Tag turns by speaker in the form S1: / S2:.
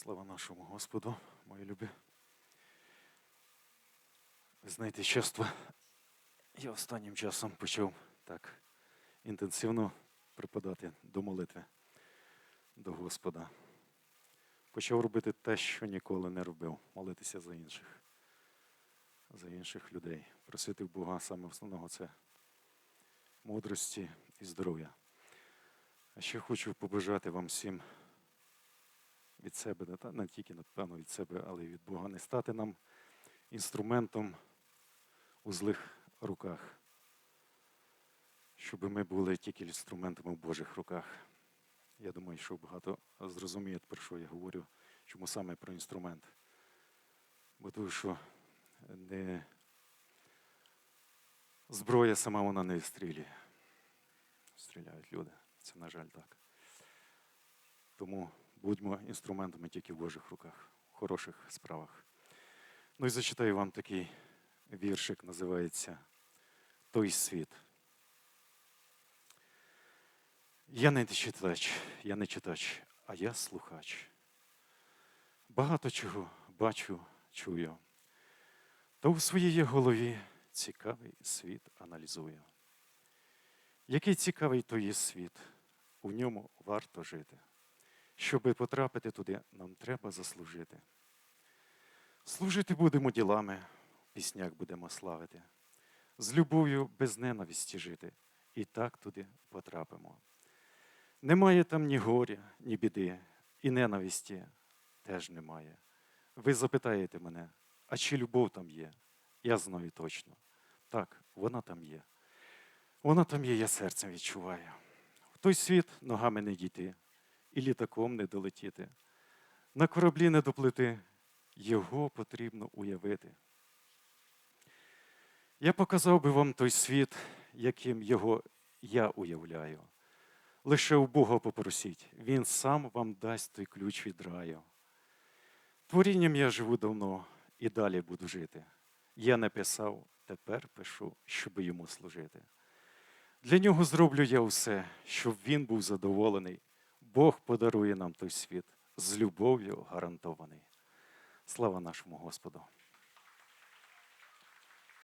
S1: Слава нашому Господу, мої любі. Ви знаєте, часто я останнім часом почав так інтенсивно припадати до молитви до Господа. Почав робити те, що ніколи не робив, молитися за інших, за інших людей. Просити Бога саме основного це мудрості і здоров'я. А ще хочу побажати вам всім від себе, не, не тільки, напевно, від себе, але й від Бога, не стати нам інструментом у злих руках, щоб ми були тільки інструментами в Божих руках. Я думаю, що багато зрозуміють, про що я говорю, чому саме про інструмент. Бо тому що не зброя сама вона не стрілює. Стріляють люди. Це, на жаль, так. Тому будьмо інструментами тільки в Божих руках, в хороших справах. Ну і зачитаю вам такий віршик, називається Той світ. Я не читач, я не читач, а я слухач. Багато чого бачу, чую. Та у своїй голові цікавий світ аналізую. Який цікавий той є світ, у ньому варто жити. Щоби потрапити туди, нам треба заслужити. Служити будемо ділами, піснях будемо славити, з любов'ю без ненависті жити, і так туди потрапимо. Немає там ні горя, ні біди, і ненависті теж немає. Ви запитаєте мене, а чи любов там є? Я знаю точно. Так, вона там є. Вона там є, я серцем відчуваю. В той світ ногами не дійти, і літаком не долетіти. На кораблі не доплити, його потрібно уявити. Я показав би вам той світ, яким його я уявляю. Лише у Бога попросіть, Він сам вам дасть той ключ від раю. Творінням я живу давно і далі буду жити. Я не писав, тепер пишу, щоб йому служити. Для нього зроблю я все, щоб він був задоволений. Бог подарує нам той світ з любов'ю гарантований. Слава нашому Господу!